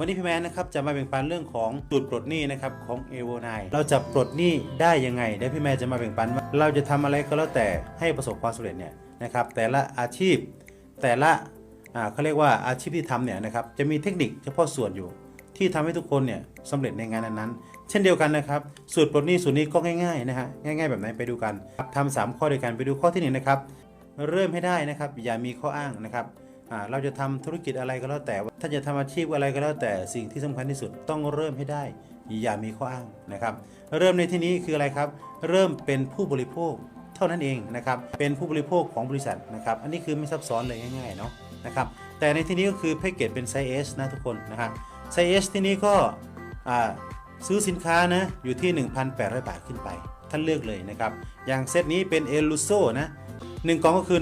วันนี้พี่แมนนะครับจะมาแบ่งปันเรื่องของสูตรปลดหนี้นะครับของเอโวไนเราจะปลดหนี้ได้ยังไงเดี๋ยวพี่แมนจะมาแบ่งปันว่าเราจะทำอะไรก็แล้วแต่ให้ประสบความสำเร็จเนี่ยนะครับแต่ละอาชีพแต่ละอ่าเขาเรียกว่าอาชีพที่ทำเนี่ยนะครับจะมีเทคนิคเฉพาะส่วนอยู่ที่ทำให้ทุกคนเนี่ยสำเร็จในงานนั้นๆ เช่นเดียวกันนะครับสูตรปลดหนี้สูตรนี้ก็ง่ายๆนะฮะง่าย ๆ แบบไหนไปดูกันทำสามข้อด้วยกันไปดูข้อที่หนึ่งนะครับเริ่มให้ได้นะครับอย่ามีข้ออ้างนะครับ เราจะทำธุรกิจอะไรก็แล้วแต่ถ้าจะทำอาชีพอะไรก็แล้วแต่สิ่งที่สำคัญที่สุดต้องเริ่มให้ได้ อย่ามีข้ออ้างนะครับ เริ่มในที่นี้คืออะไรครับ เริ่มเป็นผู้บริโภคเท่านั้นเองนะครับเป็นผู้บริโภคของบริษัทนะครับ อันนี้คือไม่ซับซ้อนเลยง่ายๆเนาะนะครับแต่ในที่นี้ก็คือแพ็กเกจเป็นไซส์ S นะทุกคนนะครับไซส์ S ที่นี้ก็ซื้อสินค้านะอยู่ที่ 1,800 บาทขึ้นไป ท่านเลือกเลยนะครับ อย่างเซตนี้เป็นเอลูโซนะหนึ่งกล่องก็คือ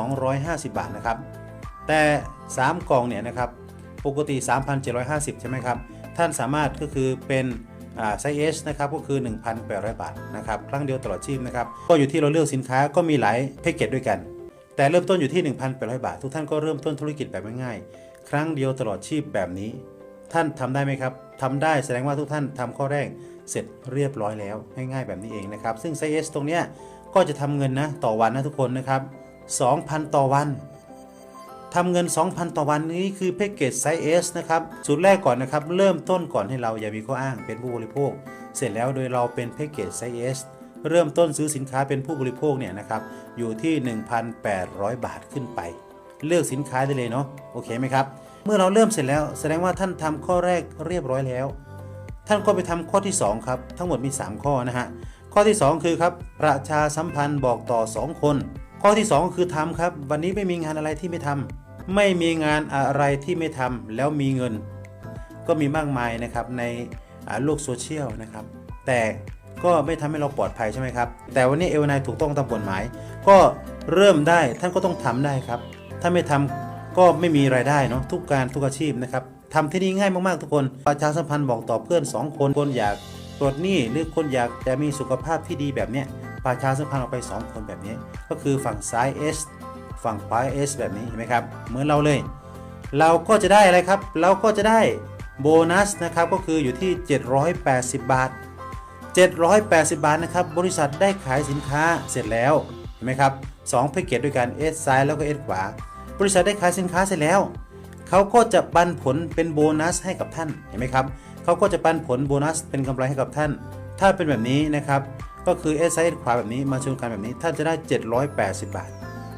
1,250 บาทนะครับ แต่ 3 กล่องเนี่ยนะครับปกติ 3,750 ใช่ไหมครับ ท่านสามารถก็คือเป็นไซส์ S นะครับก็คือ 1,800 บาทนะครับครั้งเดียวตลอดชีพนะครับก็อยู่ที่เราเลือกสินค้าก็มีหลายแพ็กเกจด้วยกัน แต่เริ่มต้นอยู่ที่ 1,800 บาท ทุกท่านก็เริ่มต้นธุรกิจแบบง่ายๆครั้งเดียวตลอดชีพแบบนี้ ท่านทำได้ไหมครับทำได้แสดงว่าทุกท่านทำข้อแรกเสร็จเรียบร้อยแล้วง่ายๆแบบนี้เองนะครับซึ่งไซส์ S ตรงเนี้ยก็จะทำเงินนะต่อวันนะทุกคนนะครับ2,000 ต่อวัน ทำเงิน 2,000 ต่อวันนี้คือแพ็กเกจไซส์ S นะครับสูตรแรกก่อนนะครับ เริ่มต้นก่อนให้เราอย่ามีข้ออ้างเป็นผู้บริโภค เสร็จแล้วโดยเราเป็นแพ็กเกจไซส์ S เริ่มต้นซื้อสินค้าเป็นผู้บริโภคเนี่ยนะครับอยู่ที่ 1,800 บาทขึ้นไป เลือกสินค้าได้เลยเนาะโอเคไหมครับ เมื่อเราเริ่มเสร็จแล้ว แสดงว่าท่านทำข้อแรกเรียบร้อยแล้ว ท่านก็ไปทำข้อที่ 2 ครับ ทั้งหมดมี 3 ข้อนะฮะข้อที่ 2 คือครับประชาสัมพันธ์บอกต่อ 2 คน ข้อที่2คือทำครับ วันนี้ไม่มีงานอะไรที่ไม่ทำไม่มีงานอะไรที่ไม่ทำแล้วมีเงิน ก็มีมากมายนะครับในโลกโซเชียลนะครับ แต่ก็ไม่ทำให้เราปลอดภัยใช่ไหมครับ แต่วันนี้เอวนายถูกต้องตามกฎหมาย ก็เริ่มได้ท่านก็ต้องทำได้ครับ ถ้าไม่ทำก็ไม่มีรายได้เนาะทุกการทุกอาชีพนะครับทำที่นี่ง่ายมากๆทุกคนประชาสัมพันธ์บอกต่อเพื่อน 2 คนคนอยากปลดหนี้หรือคนอยากจะมีสุขภาพที่ดีแบบเนี้ย ประชาสัมพันธ์ออกไป 2 คนแบบนี้ ก็คือฝั่งซ้าย S ฝั่งขวา S แบบนี้เห็นไหมครับ เหมือนเราเลย เราก็จะได้อะไรครับ เราก็จะได้โบนัสนะครับ ก็คืออยู่ที่ 780 บาท 780 บาทนะครับ บริษัทได้ขายสินค้าเสร็จแล้ว เห็นไหมครับ2แพ็กเกจด้วยกัน S ซ้ายแล้วก็ S ขวา บริษัทได้ขายสินค้าเสร็จแล้ว เขาก็จะปันผลเป็นโบนัสให้กับท่าน เห็นไหมครับ เขาก็จะปันผลโบนัสเป็นกำไรให้กับท่าน ถ้าเป็นแบบนี้นะครับ ก็คือ S ซ้าย S ขวาแบบนี้มาชนกันแบบนี้ท่านจะได้ 780 บาท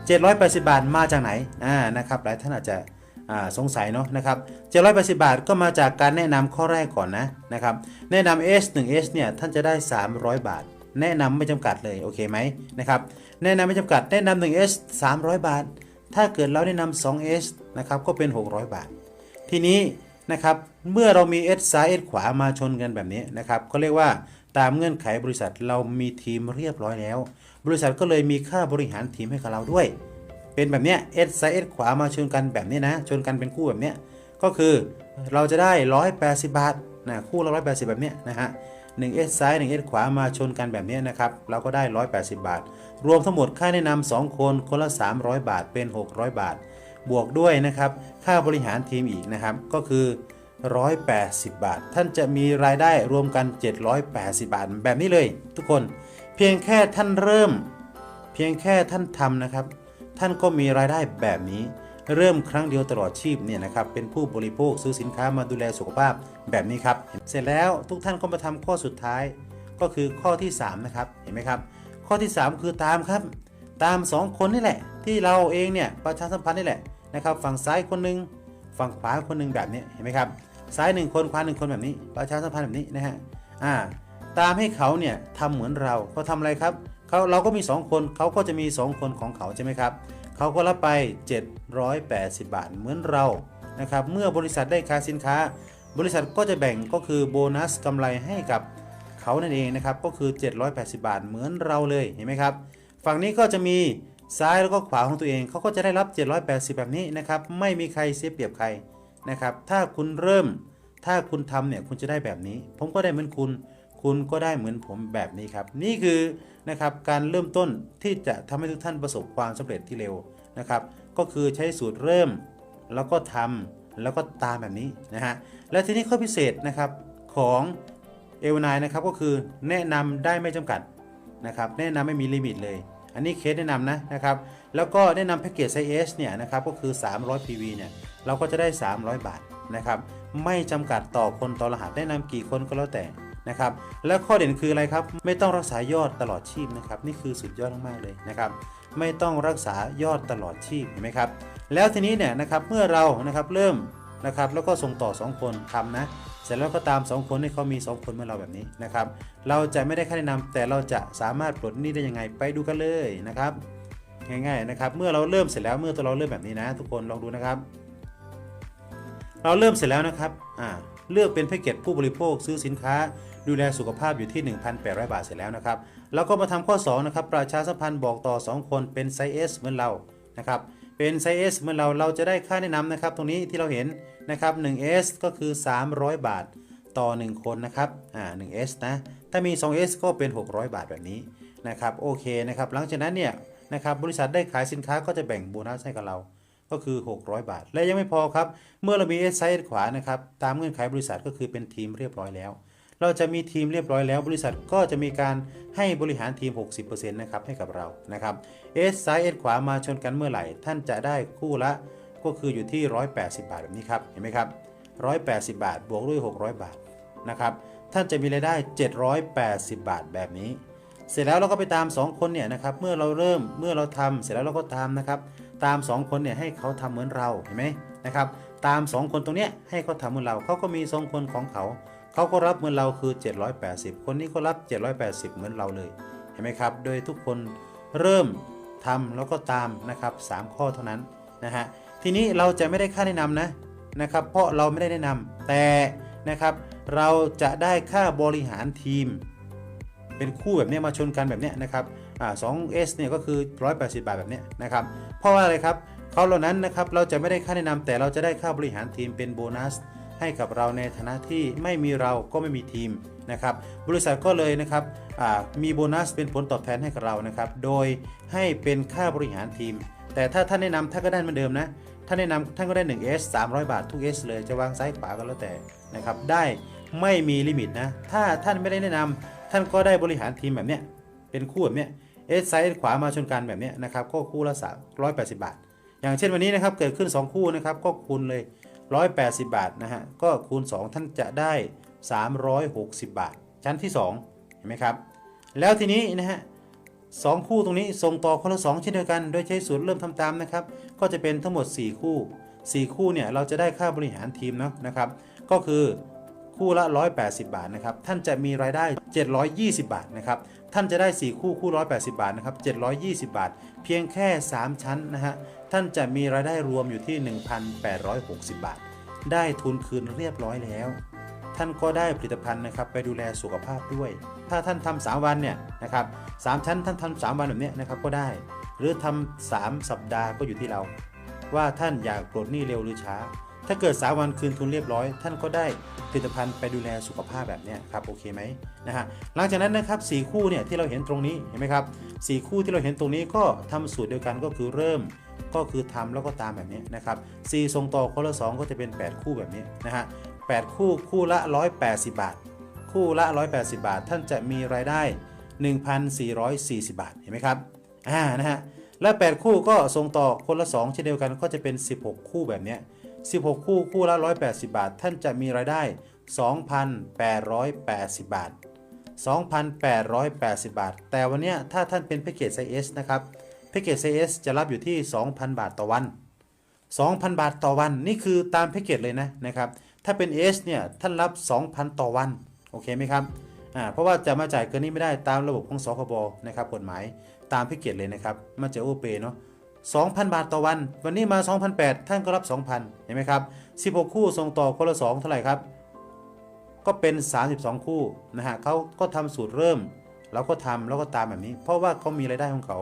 780 บาทมาจากไหนอ่านะครับหลายท่านอาจจะสงสัยเนาะนะครับ780 บาทก็มาจากการแนะนำข้อแรกก่อนนะนะครับแนะนำ S 1 S เนี่ยท่านจะได้ 300 บาท แนะนำไม่จำกัดเลยโอเคไหมนะครับแนะนำไม่จำกัดแนะนำ1 S 300 บาท ถ้าเกิดเราแนะนำ2 S นะครับก็เป็น 600 บาท ทีนี้นะครับเมื่อเรามี S ซ้าย S ขวามาชนกันแบบนี้นะครับเขาเรียกว่า ตามเงื่อนไขบริษัทเรามีทีมเรียบร้อยแล้ว บริษัทก็เลยมีค่าบริหารทีมให้กับเราด้วย เป็นแบบเนี้ย S ซ้าย S ขวามาชนกันแบบนี้นะชนกันเป็นคู่แบบเนี้ยก็คือเราจะได้ 180 บาทนะคู่ละ180 แบบเนี้ยนะฮะ1 S ซ้าย1 S ขวามาชนกันแบบเนี้ยนะครับเราก็ได้ 180 บาท รวมทั้งหมดค่าแนะนำ2คนคนละ 300 บาทเป็น 600 บาท บวกด้วยนะครับค่าบริหารทีมอีกนะครับก็คือ 180 บาท ท่านจะมีรายได้รวมกัน 780 บาท แบบนี้เลย ทุกคนเพียงแค่ท่านเริ่ม เพียงแค่ท่านทำนะครับ ท่านก็มีรายได้แบบนี้ เริ่มครั้งเดียวตลอดชีพเนี่ยนะครับเป็นผู้บริโภคซื้อสินค้ามาดูแลสุขภาพแบบนี้ครับ เสร็จแล้วทุกท่านก็มาทำข้อสุดท้าย ก็คือข้อที่ 3 นะครับเห็นไหมครับ ข้อที่ 3 คือตามครับ ตาม 2 คนนี่แหละ ที่เราเองเนี่ยประชาสัมพันธ์นี่แหละนะครับ ฝั่งซ้ายคนหนึง ฝั่งขวาคนหนึงแบบนี้เห็นไหมครับ ซ้าย1คนขวา1คนแบบนี้ประชาสัมพันธ์แบบนี้นะฮะอ่าตามให้เขาเนี่ยทำเหมือนเราเขาทำอะไรครับเขาเราก็มี 2 คนเขาก็จะมี 2 คนของเขาใช่ไหมครับเขาก็รับไป 780 บาทเหมือนเรานะครับเมื่อบริษัทได้ขายสินค้า บริษัทก็จะแบ่งก็คือโบนัสกำไรให้กับเขานั่นเองนะครับก็คือ 780 บาทเหมือนเราเลยเห็นไหมครับฝั่งนี้ก็จะมีซ้ายแล้วก็ขวาของตัวเองเขาก็จะได้รับ 780 แบบนี้นะครับไม่มีใครเสียเปรียบใคร นะครับ ถ้าคุณเริ่ม ถ้าคุณทำเนี่ยคุณจะได้แบบนี้ ผมก็ได้เหมือนคุณ คุณก็ได้เหมือนผมแบบนี้ครับ นี่คือนะครับการเริ่มต้นที่จะทำให้ทุกท่านประสบความสำเร็จที่เร็วนะครับ ก็คือใช้สูตรเริ่มแล้วก็ทแล้วก็ตามแบบนี้นะฮะ และทีนี้ข้อพิเศษนะครับของเอลนายนะครับก็คือแนะนำได้ไม่จำกัดนะครับ แนะนำไม่มีลิมิตเลย อันนี้เคสแนะนำนะนะครับ แล้วก็แนะนำแพ็กเกจไซส์ S เนี่ยนะครับก็คือ 300 PV เนี่ย เราก็จะได้ 300 บาทนะครับ ไม่จำกัดต่อคนต่อรหัสแนะนำกี่คนก็แล้วแต่นะครับ และข้อเด่นคืออะไรครับ ไม่ต้องรักษายอดตลอดชีพนะครับ นี่คือสุดยอดมากๆเลยนะครับ ไม่ต้องรักษายอดตลอดชีพเห็นไหมครับ แล้วทีนี้เนี่ยนะครับ เมื่อเรานะครับเริ่มนะครับ แล้วก็ส่งต่อ 2 คนทำนะ เสร็จแล้วก็ตาม 2 คนให้เขามี 2 คนเมื่อเราแบบนี้นะครับ เราจะไม่ได้ค่าแนะนำแต่เราจะสามารถปลดหนี้ได้ยังไงไปดูกันเลยนะครับ ง่ายๆนะครับ เมื่อเราเริ่มเสร็จแล้วเมื่อตัวเราเริ่มแบบนี้นะ ทุกคนลองดูนะครับ เราเริ่มเสร็จแล้วนะครับอ่าเลือกเป็นแพ็กเกจผู้บริโภคซื้อสินค้า ดูแลสุขภาพอยู่ที่ 1,800 บาทเสร็จแล้วนะครับแล้วก็มาทำข้อ2นะครับประชาสัมพันธ์บอกต่อ 2 คนเป็นไซส์ S เหมือนเรานะครับเป็นไซส์ S เหมือนเราเราจะได้ค่าแนะนำนะครับตรงนี้ที่เราเห็นนะครับ 1S ก็คือ 300 บาทต่อ 1 คนนะครับอ่า 1S นะถ้ามี 2S ก็เป็น 600 บาทแบบนี้นะครับโอเคนะครับหลังจากนั้นเนี่ยนะครับบริษัทได้ขายสินค้าก็จะแบ่งโบนัสให้กับเรา ก็คือ 600 บาท และยังไม่พอครับ เมื่อเรามี S ไซส์ขวานะครับ ตามเงื่อนไขบริษัทก็คือเป็นทีมเรียบร้อยแล้ว เราจะมีทีมเรียบร้อยแล้ว บริษัทก็จะมีการให้บริหารทีม 60%นะครับให้กับเรานะครับ S ซ้าย S ขวามาชนกันเมื่อไหร่ ท่านจะได้คู่ละก็คืออยู่ที่ 180 บาทแบบนี้ครับเห็นไหมครับ180 บาท บวกด้วย 600 บาทนะครับท่านจะมีรายได้ 780 บาทแบบนี้ เสร็จแล้วเราก็ไปตาม 2 คนเนี่ยนะครับ เมื่อเราเริ่ม เมื่อเราทำเสร็จแล้วเราก็ตามนะครับ ตาม 2 คนเนี่ยให้เขาทำเหมือนเราเห็นไหมนะครับ ตาม 2 คนตรงเนี้ยให้เขาทำเหมือนเราเขาก็มี2คนของเขาเขาก็รับเหมือนเราคือ 780 คนนี้ก็รับ 780 เหมือนเราเลยเห็นไหมครับ โดยทุกคนเริ่มทำแล้วก็ตามนะครับ 3 ข้อเท่านั้นนะฮะทีนี้เราจะไม่ได้ค่าแนะนำนะนะครับ เพราะเราไม่ได้แนะนำแต่นะครับเราจะได้ค่าบริหารทีม เป็นคู่แบบนี้มาชนกันแบบนี้นะครับอ่า 2S เนี่ยก็คือ 180 บาทแบบนี้นะครับ เพราะว่าอะไรครับเขาเหล่านั้นนะครับเราจะไม่ได้ค่าแนะนำแต่เราจะได้ค่าบริหารทีมเป็นโบนัส ให้กับเราในฐานะที่ไม่มีเราก็ไม่มีทีมนะครับบริษัทก็เลยนะครับมีโบนัสเป็นผลตอบแทนให้กับเรานะครับโดยให้เป็นค่าบริหารทีม แต่ถ้าท่านแนะนำท่านก็ได้เหมือนเดิมนะท่านแนะนำท่านก็ได้ 1S 300 บาททุก S เลยจะวางซ้ายขวาก็แล้วแต่นะครับได้ไม่มีลิมิตนะถ้าท่านไม่ได้แนะนำท่านก็ได้บริหารทีมแบบเนี้ยเป็นคู่แบบเนี้ย S ซ้าย S ขวามาชนกันแบบนี้นะครับก็คู่ละ380 บาท อย่างเช่นวันนี้นะครับเกิดขึ้น 2 คู่นะครับก็คูณเลย 180 บาทนะฮะก็คูณ 2 ท่านจะได้ 360 บาท ชั้นที่ 2 เห็นไหมครับ แล้วทีนี้นะฮะสองคู่ตรงนี้ส่งต่อคนละ 2 เช่นเดียวกัน โดยใช้สูตรเริ่มทำตามนะครับ ก็จะเป็นทั้งหมด 4 คู่ 4 คู่เนี่ยเราจะได้ค่าบริหารทีมนะนะครับ ก็คือ คู่ละ 180 บาทนะครับ ท่านจะมีรายได้ 720 บาทนะครับ ท่านจะได้ 4 คู่คู่ 180 บาทนะครับ 720 บาท เพียงแค่ 3 ชั้นนะฮะ ท่านจะมีรายได้รวมอยู่ที่ 1,860 บาท ได้ทุนคืนเรียบร้อยแล้ว ท่านก็ได้ผลิตภัณฑ์นะครับไปดูแลสุขภาพด้วย ถ้าท่านทำสามวันเนี่ยนะครับสชั้นท่านทำสาวันแบบนี้นะครับก็ได้ หรือทำสามสัปดาห์ก็อยู่ที่เรา ว่าท่านอยากปลดหนี้เร็วหรือช้า ถ้าเกิดสามวันคืนทุนเรียบร้อย ท่านก็ได้ผลิตภัณฑ์ไปดูแลสุขภาพแบบนี้ครับโอเคไหมนะฮะหลังจากนั้นนะครับสคู่เนี่ยที่เราเห็นตรงนี้เห็นไหมครับสคู่ที่เราเห็นตรงนี้ก็ทำสูตรเดียวกันก็คือเริ่มก็คือทำแล้วก็ตามแบบนี้นะครับ4ส่งต่อคนละ2ก็จะเป็น 8 คู่แบบนี้นะฮะ8คู่คู่ละ 180 บาท คู่ละ 180 บาท ท่านจะมีรายได้ 1,440 บาทเห็นไหมครับอ่านะฮะและ 8 คู่ก็ส่งต่อคนละ 2 เช่นเดียวกันก็จะเป็น 16 คู่แบบนี้ 16 คู่คู่ละ 180 บาท ท่านจะมีรายได้ 2,880 บาท 2,880 บาท แต่วันนี้ถ้าท่านเป็นแพ็กเกจไซส์ S นะครับแพ็กเกจไซส์ S จะรับอยู่ที่ 2,000 บาทต่อวัน 2,000 บาทต่อวันนี่คือตามแพ็กเกจเลยนะนะครับถ้าเป็น S เนี่ยท่านรับ 2,000 ต่อวันโอเคไหมครับอ่าเพราะว่าจะมาจ่ายเกินนี้ไม่ได้ตามระบบของสคบนะครับกฎหมายตามแพ็กเกจเลยนะครับมาจากโอเปเนาะ 2,000 บาทต่อวัน วันนี้มา 2,800 ท่านก็รับ 2,000 เห็นไหมครับ 16 คู่ส่งต่อคนละ 2 เท่าไหร่ครับ ก็เป็น 32 คู่นะฮะเขาก็ทำสูตรเริ่ม แล้วก็ทำแล้วก็ตามแบบนี้ เพราะว่าเขามีรายได้ของเขา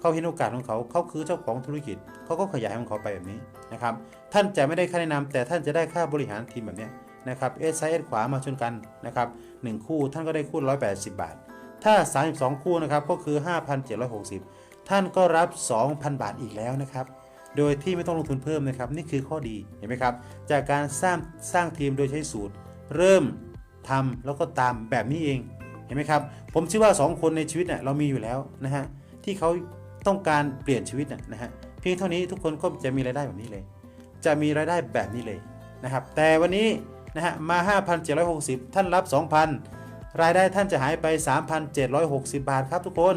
เขาเห็นโอกาสของเขา เขาคือเจ้าของธุรกิจ เขาก็ขยายของเขาไปแบบนี้นะครับ ท่านจะไม่ได้ค่าแนะนำแต่ท่านจะได้ค่าบริหารทีมแบบนี้นะครับเอสไซส์ขวามาชนกันนะครับหนึ่งคู่ท่านก็ได้คู่ 180 บาท ถ้า 32 คู่นะครับก็คือ 5,760 ท่านก็รับ 2,000 บาทอีกแล้วนะครับ โดยที่ไม่ต้องลงทุนเพิ่มนะครับ นี่คือข้อดีเห็นไหมครับ จากการสร้างสร้างทีมโดยใช้สูตร เริ่มทำแล้วก็ตามแบบนี้เองเห็นไหมครับ ผมเชื่อว่า 2 คนในชีวิตเน่ยเรามีอยู่แล้วนะฮะที่เขาต้องการเปลี่ยนชีวิตนะนะฮะเพียงเท่านี้ทุกคนก็จะมีรายได้แบบนี้เลย จะมีรายได้แบบนี้เลยนะครับ แต่วันนี้นะฮะมา 5,760 ท่านรับ 2,000 รายได้ท่านจะหายไป 3,760 บาทครับทุกคน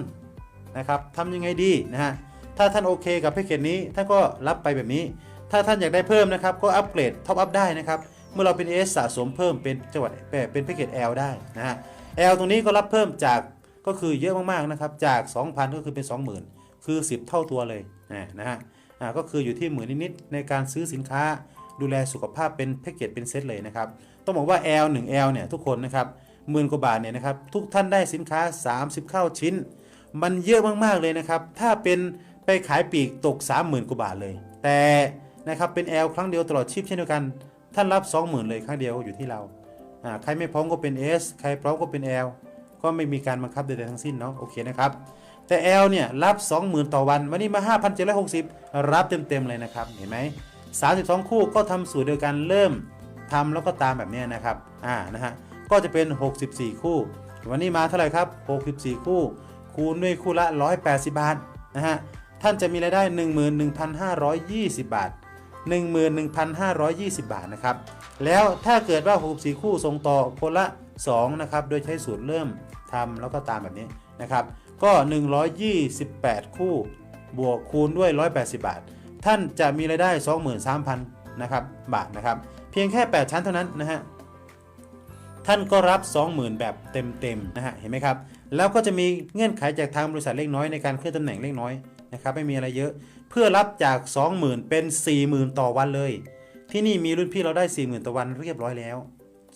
นะครับทำยังไงดีนะฮะถ้าท่านโอเคกับแพ็กเกจนี้ท่านก็รับไปแบบนี้ ถ้าท่านอยากได้เพิ่มนะครับก็อัปเกรดท็อปอัพได้นะครับเมื่อเราเป็น S สะสมเพิ่มเป็นจังหวัดเป็นแพ็กเกจ L ได้นะฮะ L ตรงนี้ก็รับเพิ่มจากก็คือเยอะมากๆนะครับจาก 2,000 ก็คือเป็น 20,000 คือ 10 เท่าตัวเลยนะนะฮะอ่าก็คืออยู่ที่หมื่นนิดๆในการซื้อสินค้าดูแลสุขภาพเป็นแพ็กเกจเป็นเซตเลยนะครับต้องบอกว่า L 1 L เนี่ยทุกคนนะครับหมื่นกว่าบาทเนี่ยนะครับทุกท่านได้สินค้า 30 เข้าชิ้น มันเยอะมากๆเลยนะครับ ถ้าเป็นไปขายปีกตก 30,000กว่าบาทเลย แต่นะครับเป็น L ครั้งเดียวตลอดชีพเช่นเดียวกัน ท่านรับ 20,000 เลยครั้งเดียวอยู่ที่เราอ่าใครไม่พร้อมก็เป็น S ใครพร้อมก็เป็น L ก็ไม่มีการบังคับใดๆทั้งสิ้นเนาะโอเคนะครับแต่ L เนี่ยรับ 20,000 ต่อวันวันนี้มา 5,760 รับเต็มๆเลยนะครับเห็นไหม32 คู่ก็ทำสูตรเดียวกันเริ่มทำแล้วก็ตามแบบนี้นะครับอ่านะฮะก็จะเป็น 64 คู่ วันนี้มาเท่าไหร่ครับ 64 คู่ คูณด้วยคู่ละ 180 บาทนะฮะท่านจะมีรายได้ 11,520 บาท 11,520 บาทนะครับแล้วถ้าเกิดว่า64คู่ส่งต่อคนละ2นะครับโดยใช้สูตรเริ่มทำแล้วก็ตามแบบนี้นะครับก็ 128 คู่บวกคูณด้วย 180 บาท ท่านจะมีรายได้ 23,000นะครับบาทนะครับเพียงแค่ 8 ชั้นเท่านั้นนะฮะท่านก็รับ 20,000 แบบเต็มๆนะฮะเห็นไหมครับ แล้วก็จะมีเงื่อนไขจากทางบริษัทเล็กน้อยในการเคลื่อนตำแหน่งเล็กน้อยนะครับไม่มีอะไรเยอะ เพื่อรับจาก 20,000 เป็น 40,000 ต่อวันเลย ที่นี่มีรุ่นพี่เราได้ 40,000 ต่อวันเรียบร้อยแล้ว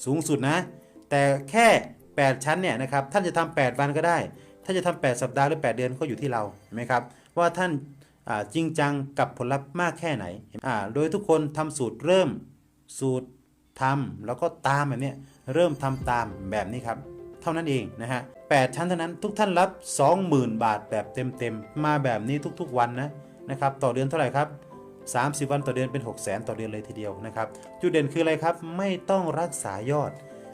สูงสุดนะ แต่แค่ 8 ชั้นเนี่ยนะครับท่านจะทำ8วันก็ได้ถ้านจะทำ8สัปดาห์หรือ 8 เดือนก็อยู่ที่เราเห็นไหมครับว่าท่านจริงจังกับผลลัพธ์มากแค่ไหนโดยทุกคนทำสูตรเริ่มสูตรทำแล้วก็ตามแบบนี้เริ่มทำตามแบบนี้ครับ เท่านั้นเองนะฮะ8ชั้นเท่านั้นทุกท่านรับ 20,000 บาทแบบเต็มๆ มาแบบนี้ทุกๆวันนะนะครับต่อเดือนเท่าไหร่ครับ 30 วันต่อเดือนเป็น6 0 0 0 0 ต่อเดือนเลยทีเดียวนะครับ จุดเด่นคืออะไรครับ ไม่ต้องรักษายอด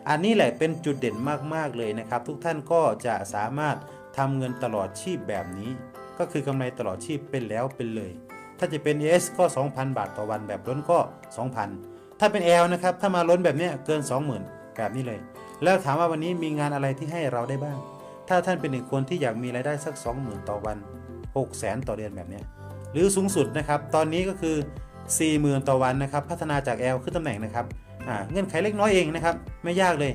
อันนี้แหละเป็นจุดเด่นมากๆเลยนะครับ ทุกท่านก็จะสามารถทำเงินตลอดชีพแบบนี้ ก็คือกำไรตลอดชีพเป็นแล้วเป็นเลย ถ้าจะเป็น S ก็ 2,000 บาทต่อวันแบบล้นก็ 2,000 ถ้าเป็น L นะครับ ถ้ามาล้นแบบเนี้ยเกิน 20,000 แบบนี้เลย แล้วถามว่าวันนี้มีงานอะไรที่ให้เราได้บ้าง ถ้าท่านเป็นหนึ่งคนที่อยากมีรายได้สัก 20,000 ต่อวัน 600,000 ต่อเดือนแบบนี้ หรือสูงสุดนะครับ ตอนนี้ก็คือ 40,000 ต่อวันนะครับ พัฒนาจาก L ขึ้นตำแหน่งนะครับอ่าเงื่อนไขเล็กน้อยเองนะครับ ไม่ยากเลย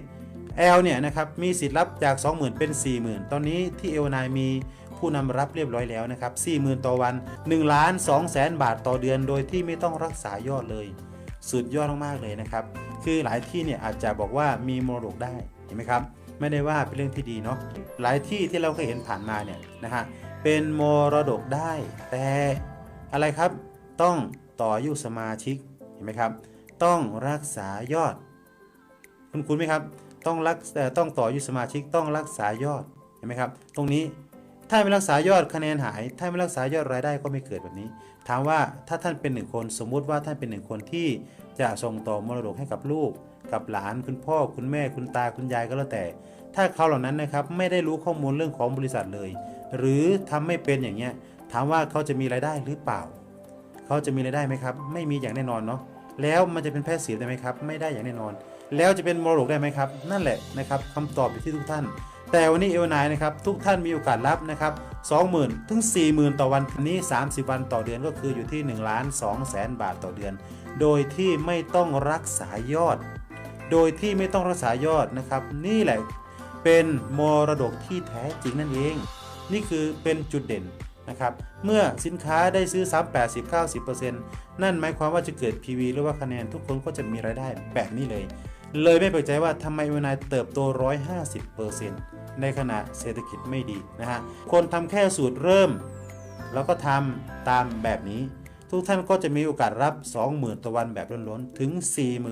L เนี่ยนะครับ มีสิทธิ์รับจาก 20,000 เป็น 40,000 ตอนนี้ที่ L9 มีผู้นำรับเรียบร้อยแล้วนะครับ40,000 ต่อวัน1ล้าน2แสนบาทต่อเดือน โดยที่ไม่ต้องรักษายอดเลย สุดยอดมากๆเลยนะครับ คือหลายที่เนี่ยอาจจะบอกว่ามีมรดกได้เห็นไหมครับ ไม่ได้ว่าเป็นเรื่องที่ดีเนาะหลายที่ที่เราเคยเห็นผ่านมาเนี่ยนะฮะเป็นมรดกได้ แต่อะไรครับต้องต่ออายุสมาชิกเห็นไหมครับ ต้องรักษายอด คุณคุณไหมครับ ต้องรักเอ่ต้องต่ออายุสมาชิกต้องรักษายอดเห็นไหมครับ ตรงนี้ถ้าไม่รักษายอดคะแนนหาย ถ้าไม่รักษายอดรายได้ก็ไม่เกิดแบบนี้ ถามว่าถ้าท่านเป็นหนึ่งคนสมมุติว่าท่านเป็นหนึ่งคนที่ จะส่งต่อมรดกให้กับลูก กับหลานคุณพ่อคุณแม่คุณตาคุณยายก็แล้วแต่ ถ้าเขาเหล่านั้นนะครับไม่ได้รู้ข้อมูลเรื่องของบริษัทเลย หรือทำไม่เป็นอย่างเงี้ยถามว่าเขาจะมีรายได้หรือเปล่า เขาจะมีรายได้ไหมครับ ไม่มีอย่างแน่นอนเนาะแล้วมันจะเป็นแพทย์เสียได้ไหมครับ ไม่ได้อย่างแน่นอน แล้วจะเป็นมรดกได้ไหมครับ นั่นแหละนะครับคำตอบอยู่ที่ทุกท่าน แต่วันนี้เอลนายนะครับทุกท่านมีโอกาสรับนะครับ20,000 ถึง 40,000 ต่อวันอันนี้ 30 วันต่อเดือนก็คืออยู่ที่ 1 ล้าน2แสนบาทต่อเดือน โดยที่ไม่ต้องรักษายอด โดยที่ไม่ต้องรักษายอดนะครับ นี่แหละเป็นมรดกที่แท้จริงนั่นเอง นี่คือเป็นจุดเด่นนะครับเมื่อสินค้าได้ซื้อซ้ำ80 90%นั่นหมายความว่าจะเกิด PV หรือว่าคะแนนทุกคนก็จะมีรายได้แบบนี้เลย เลยไม่แปลกใจว่าทำไมเวนายเติบโต 150% ในขณะเศรษฐกิจไม่ดีนะฮะคนทำแค่สูตรเริ่ม แล้วก็ทำตามแบบนี้ ทุกท่านก็จะมีโอกาสรับ 20,000ต่อวันแบบล้นๆถึง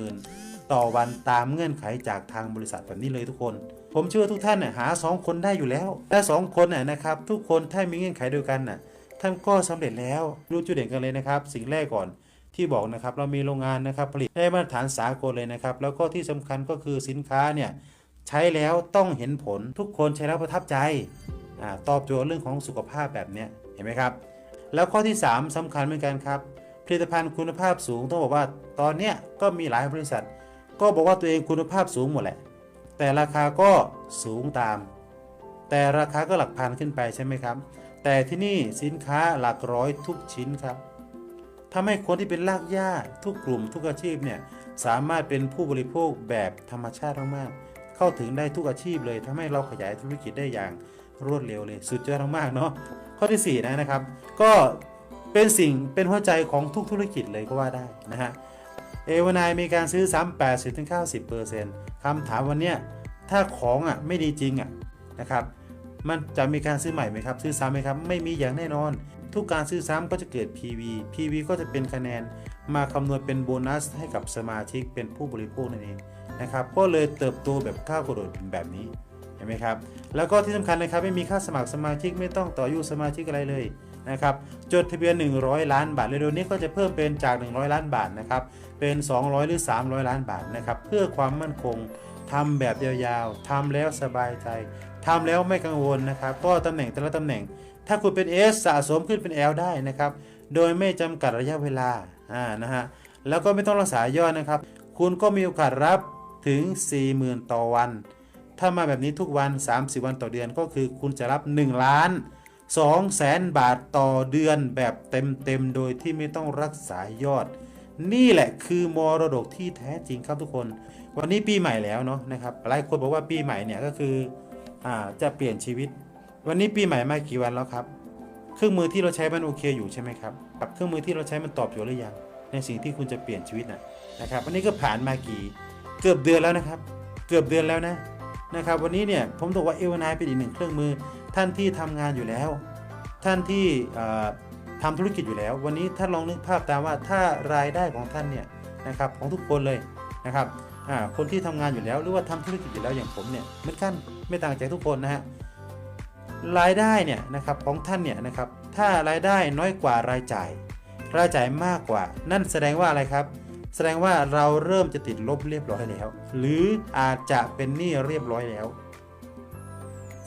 40,000 ต่อวันตามเงื่อนไขจากทางบริษัทแบบนี้เลยทุกคน ผมเชื่อทุกท่านน่ยหา 2 คนได้อยู่แล้วและ2คนน่ยนะครับทุกคนถ้ามีเงื่อนไขเดียวกันน่ะท่านก็สำเร็จแล้วรู้จุดเด่นกันเลยนะครับ สิ่งแรกก่อนที่บอกนะครับเรามีโรงงานนะครับผลิตได้มาตรฐานสากลเลยนะครับ แล้วก็ที่สำคัญก็คือสินค้าเนี่ย ใช้แล้วต้องเห็นผลทุกคนใช้แล้วประทับใจอตอบโจทย์เรื่องของสุขภาพแบบนี้เห็นไหมครับ แล้วข้อที่ 3สำคัญเหมือนกันครับผลิตภัณฑ์คุณภาพสูงต้องบอกว่าตอนเนี้ก็มีหลายบริษัท ก็บอกว่าตัวเองคุณภาพสูงหมดแหละ แต่ราคาก็สูงตาม แต่ราคาก็หลักพันขึ้นไปใช่ไหมครับ แต่ที่นี่สินค้าหลักร้อยทุกชิ้นครับทำให้คนที่เป็นรากหญ้าทุกกลุ่มทุกอาชีพเนี่ยสามารถเป็นผู้บริโภคแบบธรรมชาติมากๆ เข้าถึงได้ทุกอาชีพเลยทำให้เราขยายธุรกิจได้อย่างรวดเร็วเลย สุดยอดมากๆเนาะข้อที่สี่นะนะครับ ก็เป็นสิ่งเป็นหัวใจของทุกธุรกิจเลยก็ว่าได้นะฮะเอวานายมีการซื้อซ้ำ80ถึง90%คำถามวันเนี้ยถ้าของอะไม่ดีจริงอะนะครับมันจะมีการซื้อใหม่ไหมครับ ซื้อซ้ำไหมครับ ไม่มีอย่างแน่นอน ทุกการซื้อซ้ำก็จะเกิด PV PV ก็จะเป็นคะแนน มาคำนวณเป็นโบนัสให้กับสมาชิกเป็นผู้บริโภคนั่นเอง นะครับก็เลยเติบโตแบบก้าวกระโดดแบบนี้เห็นไหมครับแล้วก็ที่สำคัญนะครับไม่มีค่าสมัครสมาชิกไม่ต้องต่ออายุสมาชิกอะไรเลยนะครับจดทะเบียน 100 ล้านบาทเร็วๆนี้ก็จะเพิ่มเป็นจาก 100 ล้านบาทนะครับเป็น 200 หรือ 300 ล้านบาทนะครับเพื่อความมั่นคงทำแบบยาวๆทำแล้วสบายใจทำแล้วไม่กังวลนะครับก็ตำแหน่งแต่ละตำแหน่ง ถ้าคุณเป็น S สะสมขึ้นเป็น L ได้นะครับโดยไม่จำกัดระยะเวลาอ่านะฮะแล้วก็ไม่ต้องรักษายอดนะครับ คุณก็มีโอกาสรับ ถึง 40,000 ต่อวัน ถ้ามาแบบนี้ทุกวัน 30 วันต่อเดือนก็คือคุณจะรับ 1 ล้าน2แสนบาทต่อเดือนแบบเต็มๆ โดยที่ไม่ต้องรักษายอด นี่แหละคือมรดกที่แท้จริงครับทุกคน วันนี้ปีใหม่แล้วเนาะนะครับหลายคนบอกว่าปีใหม่เนี่ยก็คืออ่าจะเปลี่ยนชีวิต วันนี้ปีใหม่มากี่วันแล้วครับ เครื่องมือที่เราใช้มันโอเคอยู่ใช่ไหมครับกับเครื่องมือที่เราใช้มันตอบโจทย์หรือยังในสิ่งที่คุณจะเปลี่ยนชีวิตนะนะครับวันนี้ก็ผ่านมากี่ เกือบเดือนแล้วนะครับ เกือบเดือนแล้วนะนะครับ วันนี้เนี่ยผมบอกว่าเอวนายเป็นอีกหนึ่งเครื่องมือ ท่านที่ทำงานอยู่แล้ว ท่านที่เอ่อทำธุรกิจอยู่แล้ว วันนี้ท่านลองนึกภาพตามว่าถ้ารายได้ของท่านเนี่ยนะครับของทุกคนเลยนะครับอ่าคนที่ทำงานอยู่แล้วหรือว่าทำธุรกิจอยู่แล้วอย่างผมเนี่ยเหมือนกันไม่ต่างจากทุกคนนะฮะรายได้เนี่ยนะครับของท่านเนี่ยนะครับถ้ารายได้น้อยกว่ารายจ่าย รายจ่ายมากกว่า นั่นแสดงว่าอะไรครับ แสดงว่าเราเริ่มจะติดลบเรียบร้อยแล้ว หรืออาจจะเป็นหนี้เรียบร้อยแล้ว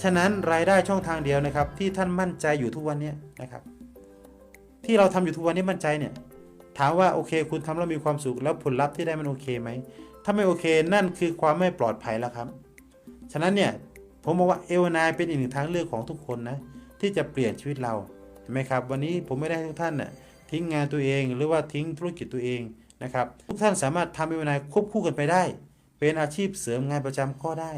ฉะนั้นรายได้ช่องทางเดียวนะครับ ที่ท่านมั่นใจอยู่ทุกวันนี้นะครับ ที่เราทำอยู่ทุกวันนี้มั่นใจเนี่ยถามว่าโอเค คุณทำแล้วมีความสุขแล้วผลลัพธ์ที่ได้มันโอเคไหมถ้าไม่โอเคนั่นคือความไม่ปลอดภัยแล้วครับ ฉะนั้นเนี่ยผมบอกว่าเอลนายเป็นอีกหนึ่งทางเลือกของทุกคนนะที่จะเปลี่ยนชีวิตเราเห็นไหมครับ วันนี้ผมไม่ได้ให้ทุกท่านน่ะทิ้งงานตัวเองหรือว่าทิ้งธุรกิจตัวเอง นะครับ ทุกท่านสามารถทำเอลนนายควบคู่กันไปได้ เป็นอาชีพเสริมงานประจำก็ได้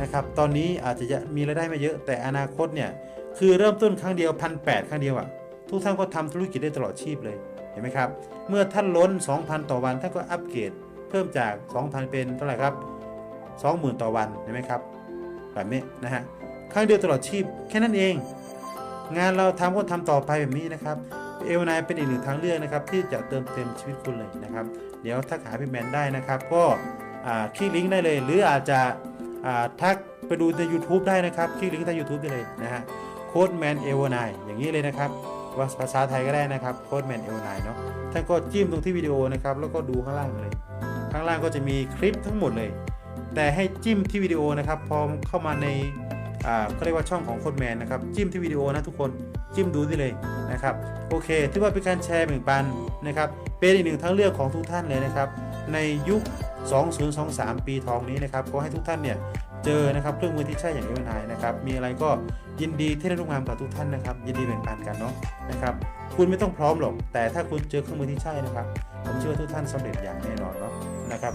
นะครับ ตอนนี้อาจจะมีรายได้ไม่เยอะแต่อนาคตเนี่ยคือเริ่มต้นครั้งเดียวพันแครั้งเดียวอะ่ะทุกท่านก็ทำธุรกิจได้ตลอดชีพเลยเห็นไหมครับ เมื่อท่านล้น 2,000 ต่อวันท่านก็อัปเกรดเพิ่มจาก 2,000 เป็นเท่าไหร่ครับ20,000 ต่อวันเห็นไหมครับแบบนี้นะฮะครั้งเดียวตลอดชีพแค่นั้นเอง งานเราทำก็ทำต่อไปแบบนี้นะครับ เอลนายเป็นอีกหนึ่งทางเลือกนะครับที่จะเติมเต็มชีวิตคุณเลยนะครับ เดี๋ยวทักหาพี่แมนได้นะครับ ก็คลิกลิงก์ได้เลย หรืออาจจะอ่าทักไปดูใน YouTube ได้นะครับคลิกลิงก์ใต้ YouTube ได้เลยนะฮะโค้ดแมนเอลนายอย่างนี้เลยนะครับว่าภาษาไทยก็ได้นะครับโค้ดแมนเอลนายเนาะท่านก็จิ้มตรงที่วิดีโอนะครับ แล้วก็ดูข้างล่างเลย ข้างล่างก็จะมีคลิปทั้งหมดเลย แต่ให้จิ้มที่วิดีโอนะครับ พอเข้ามาใน เขาเรียกว่าช่องของโค้ดแมนนะครับ จิ้มที่วิดีโอนะทุกคนจิ้มดูได้เลยนะครับโอเคถือว่าเป็นการแชร์แบ่งปันนะครับเป็นอีกหนึ่งทางเลือกของทุกท่านเลยนะครับ ในยุค 2023 ปีทองนี้นะครับขอให้ทุกท่านเนี่ยเจอนะครับเครื่องมือที่ใช่อย่างเอเวนายนะครับมีอะไรก็ยินดีที่ได้ร่วมงานกับทุกท่านนะครับ ยินดีแบ่งปันกันเนาะนะครับคุณไม่ต้องพร้อมหรอก แต่ถ้าคุณเจอเครื่องมือที่ใช่นะครับ ผมเชื่อว่าทุกท่านสำเร็จอย่างแน่นอนเนาะนะครับ